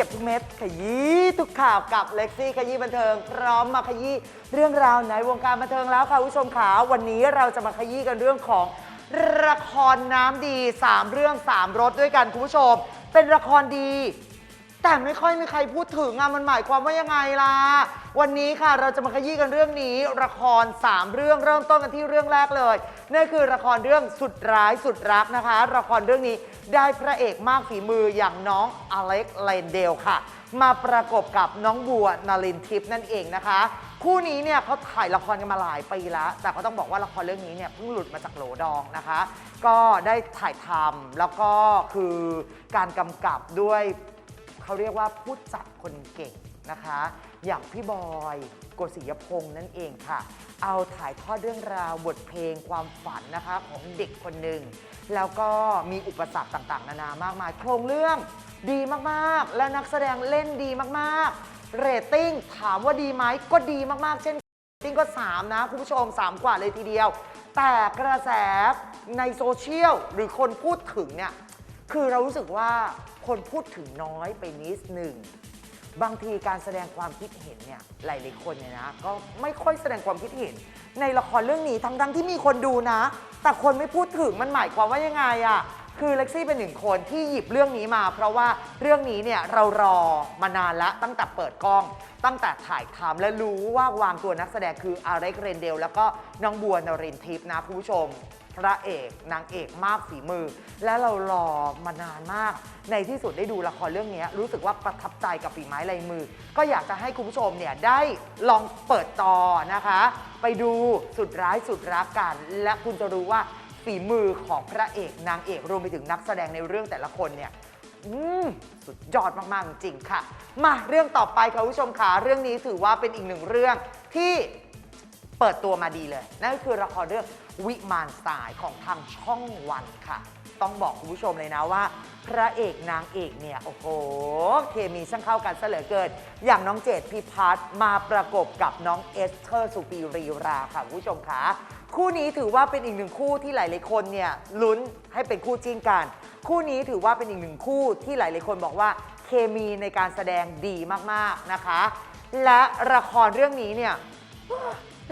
ก็บทุกเม็ดขยี้ทุกข่าวกับเล็กซี่ขยี้บันเทิง พร้อมมาขยี้เรื่องราวในวงการบันเทิงแล้วค่ะคุณผู้ชมขาวันนี้เราจะมาขยี้กันเรื่องของละครน้ำดี 3 เรื่อง 3รสด้วยกันคุณผู้ชม เป็นละครดี แต่ไม่ค่อยมีใครพูดถึงอะมันหมายความว่ายังไงล่ะ วันนี้ค่ะเราจะมาขยี้กันเรื่องนี้ ละคร 3 เรื่องเริ่มต้นกันที่เรื่องแรกเลยนั่นคือละครเรื่องสุดร้ายสุดรักนะคะ ละครเรื่องนี้ได้พระเอกมากฝีมืออย่างน้องอเล็กเลนเดลค่ะ มาประกบกับน้องบัวนารินทิพย์นั่นเองนะคะ คู่นี้เนี่ยเขาถ่ายละครกันมาหลายปีแล้ว แต่ก็ต้องบอกว่าละครเรื่องนี้เนี่ยเพิ่งหลุดมาจากโหลดองนะคะ ก็ได้ถ่ายทำแล้วก็คือการกำกับด้วย เขาเรียกว่าผู้จัดคนเก่งนะคะ อย่างพี่บอยโกศิยพงษ์นั่นเองค่ะ เอาถ่ายทอดเรื่องราวบทเพลงความฝันนะคะของเด็กคนหนึ่งแล้วก็มีอุปสรรคต่างๆ นานามากมายโครงเรื่องดีมากๆ และนักแสดงเล่นดีมากๆ เรตติ้งถามว่าดีไหมก็ดีมากๆ เช่นจริงก็ 3 นะ คุณผู้ชม 3 กว่าเลยทีเดียว แต่กระแสในโซเชียลหรือคนพูดถึงเนี่ย คือเรารู้สึกว่าคนพูดถึงน้อยไปนิดหนึ่ง บางทีการแสดงความคิดเห็นเนี่ยหลายๆคนเนี่ยนะก็ไม่ค่อยแสดงความคิดเห็น ในละครเรื่องนี้ทั้งๆที่มีคนดูนะ แต่คนไม่พูดถึงมันหมายความว่ายังไงอะคือเล็กซี่เป็นหนึ่งคนที่หยิบเรื่องนี้มา เพราะว่าเรื่องนี้เนี่ยเรารอมานานแล้วตั้งแต่เปิดกล้อง ตั้งแต่ถ่ายทำและรู้ว่าวางตัวนักแสดงคืออาเร็กเรนเดล แล้วก็น้องบัวนรินทิพย์นะคุณผู้ชม ระเอกนางเอกมากฝีมือ และเรารอมานานมาก ในที่สุดได้ดูละครเรื่องนี้รู้สึกว่าประทับใจกับฝีไม้ลายมือ ก็อยากจะให้คุณผู้ชมเนี่ยได้ลองเปิดต่อนะคะ ไปดูสุดร้ายสุดรักกัน และคุณจะรู้ว่าฝีมือของพระเอกนางเอกรวมไปถึงนักแสดงในเรื่องแต่ละคนเนี่ยสุดยอดมาก ๆ จริงๆค่ะ มาเรื่องต่อไปค่ะผู้ชมค่ะเรื่องนี้ถือว่าเป็นอีกหนึ่งเรื่องที่ เปิดตัวมาดีเลย นั่นก็คือละครเรื่องวิมานสายของทางช่องวันค่ะ ต้องบอกคุณผู้ชมเลยนะว่า พระเอกนางเอกเนี่ย โอ้โห เคมีช่างเข้ากันเหลือเกิน อย่างน้องเจดพิพัฒน์มาประกบกับน้องเอสเธอร์สุปีรีราค่ะคุณผู้ชมค่ะคู่นี้ถือว่าเป็นอีกหนึ่งคู่ที่หลายๆคนเนี่ยลุ้นให้เป็นคู่จิ้นกัน คู่นี้ถือว่าเป็นอีกหนึ่งคู่ที่หลายๆคนบอกว่าเคมีในการแสดงดีมากๆนะคะ และละครเรื่องนี้เนี่ย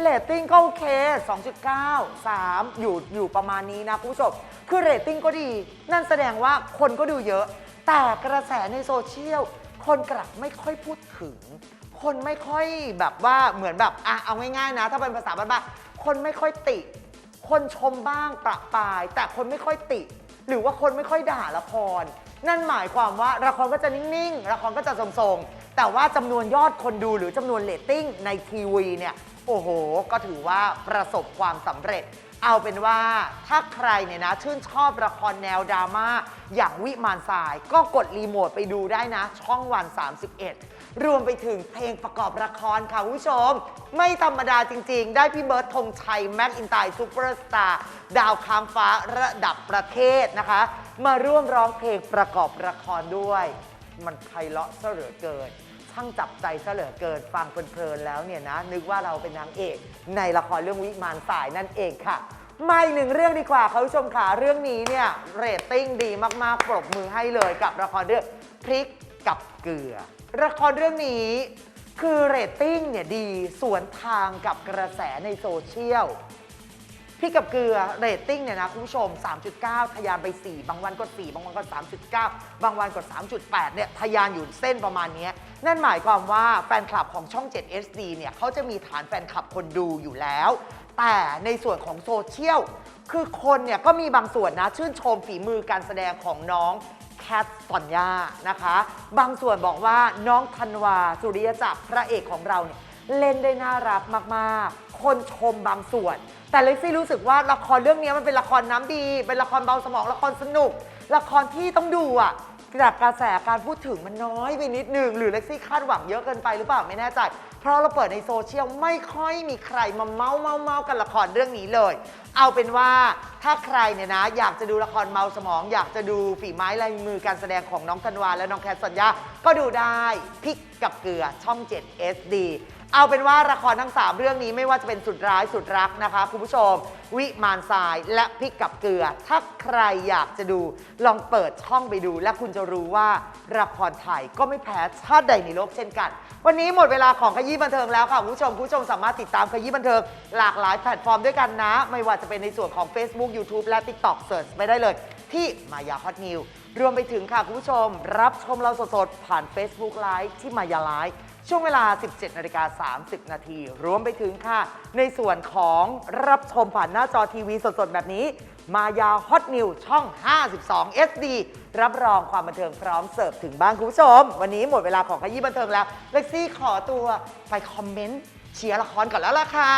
เรตติ้งก็โอเค 2.9 3 อยู่อยู่ประมาณนี้นะคุณผู้ชม คือเรตติ้งก็ดี นั่นแสดงว่าคนก็ดูเยอะ แต่กระแสในโซเชียล คนกลับไม่ค่อยพูดถึง คนไม่ค่อยแบบว่าเหมือนแบบอะเอาง่ายๆนะ ถ้าเป็นภาษาบ้านๆคนไม่ค่อยติ คนชมบ้างประปราย แต่คนไม่ค่อยติ หรือว่าคนไม่ค่อยด่าละคร นั่นหมายความว่าละครก็จะนิ่งๆละครก็จะทรงๆ แต่ว่าจำนวนยอดคนดูหรือจำนวนเรตติ้งในทีวีเนี่ย โอ้โห ก็ถือว่าประสบความสำเร็จ เอาเป็นว่าถ้าใครเนี่ยนะ ชื่นชอบละครแนวดราม่าอย่างวิมานทราย ก็กดรีโมทไปดูได้นะ ช่องวัน 31 รวมไปถึงเพลงประกอบละครค่ะคุณผู้ชม ไม่ธรรมดาจริง ๆ ได้พี่เบิร์ดธงชัย แม็กอินไตซูเปอร์สตาร์ดาวค้างฟ้าระดับประเทศนะคะ มาร่วมร้องเพลงประกอบละครด้วย มันไพเราะเหลือเกิน ช่างจับใจเหลือเกินฟังเพลินๆแล้วเนี่ยนะ นึกว่าเราเป็นนางเอก ในละครเรื่องวิมานสายนั่นเองค่ะ มาอีกหนึ่งเรื่องดีกว่าคุณผู้ชมค่ะเรื่องนี้เนี่ยเรตติ้งดีมากๆปรบมือให้เลยกับละครเรื่องพริกกับเกลือ ละครเรื่องนี้คือเรตติ้งเนี่ยดีสวนทางกับกระแสในโซเชียล พี่กับเกลือเรตติ้งเนี่ยนะคุณผู้ชม 3.9 ทะยานไป 4 บางวันก็ 4 บางวันก็ 3.9 บางวันก็ 3.8 เนี่ยทะยานอยู่เส้นประมาณนี้ นั่นหมายความว่าแฟนคลับของช่อง 7 SD เนี่ยเขาจะมีฐานแฟนคลับคนดูอยู่แล้ว แต่ในส่วนของโซเชียลคือคนเนี่ยก็มีบางส่วนนะชื่นชมฝีมือการแสดงของน้องแคทตอนยานะคะ บางส่วนบอกว่าน้องธันวา สุริยจักรพระเอกของเราเนี่ยเล่นได้น่ารักมาก ๆ คนชมบางส่วน แต่เล็กซี่รู้สึกว่าละครเรื่องนี้มันเป็นละครน้ำดี เป็นละครเบาสมองละครสนุก ละครที่ต้องดูอะจากกระแสการพูดถึงมันน้อยไปนิดหนึงหรือเล็กซี่คาดหวังเยอะเกินไปหรือเปล่าไม่แน่ใจ เพราะเราเปิดในโซเชียลไม่ค่อยมีใครมาเมาเมาเมากันละครเรื่องนี้เลย เอาเป็นว่าถ้าใครเนี่ยนะ อยากจะดูละครเมาสมอง อยากจะดูฝีไม้ลายมือการแสดงของน้องธันวาและน้องแคทสัญญาก็ดูได้พริกกับเกลือช่อง 7 SD เอาเป็นว่าละครทั้ง 3 เรื่องนี้ไม่ว่าจะเป็นสุดร้ายสุดรักนะคะคุณผู้ชม วิมานทรายและพริกกับเกลือ ถ้าใครอยากจะดูลองเปิดช่องไปดู และคุณจะรู้ว่าละครไทยก็ไม่แพ้ชาติใดในโลกเช่นกัน วันนี้หมดเวลาของขยี้บันเทิงแล้วค่ะคุณผู้ชมคุณผู้ชมสามารถติดตามขยี้บันเทิงหลากหลายแพลตฟอร์มด้วยกันนะ ไม่ว่าจะเป็นในส่วนของ Facebook YouTube และ TikTok เสิร์ชไปได้เลย ที่มายาฮอตนิวรวมไปถึงค่ะคุณผู้ชม รับชมเราสดๆผ่าน Facebook Live ที่มายาไลฟ์ ช่วงเวลา 17นาฬิกา30 นาที รวมไปถึงค่ะ ในส่วนของรับชมผ่านหน้าจอทีวีสดๆ แบบนี้ มายาฮอตนิวช่อง 52 SD รับรองความบันเทิงพร้อมเสิร์ฟถึงบ้านคุณผู้ชม วันนี้หมดเวลาของขยี้บันเทิงแล้ว เล็กซี่ขอตัวไปคอมเมนต์เชียร์ละครก่อนแล้วล่ะค่ะ